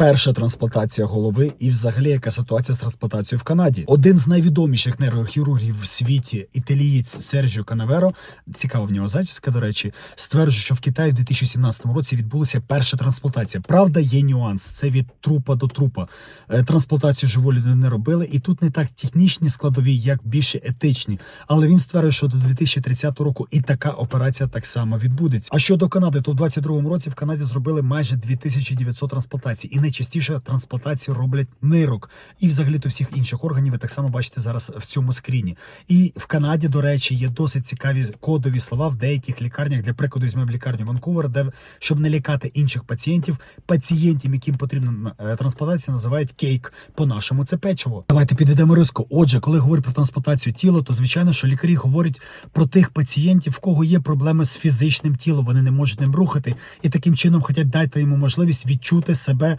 перша трансплантація голови і взагалі яка ситуація з трансплантацією в Канаді. Один з найвідоміших нейрохірургів в світі, італієць Серджіо Канаверо, цікава в нього зачіска, до речі, стверджує, що в Китаї в 2017 році відбулася перша трансплантація. Правда, є нюанс. Це від трупа до трупа. Е, Трансплантацію живої людини не робили, і тут не так технічні складові, як більше етичні. Але він стверджує, що до 2030 року і така операція так само відбудеться. А щодо Канади, то в 22-му році в Канаді зробили майже 2900 трансплантацій, і найчастіше трансплантації роблять нирок і взагалі то всіх інших органів. Ви так само бачите зараз в цьому скріні. І в Канаді, до речі, є досить цікаві кодові слова в деяких лікарнях. Для прикладу візьмемо лікарню Ванкувера, де щоб не лякати інших пацієнтів, пацієнтів, яким потрібна е, трансплантація, називають кейк. По-нашому це печиво. Давайте підведемо риску. Отже, коли говорять про трансплантацію тіла, то звичайно, що лікарі говорять про тих пацієнтів, в кого є проблеми з фізичним тілом, вони не можуть ним рухати, і таким чином хочуть дати йому можливість відчути себе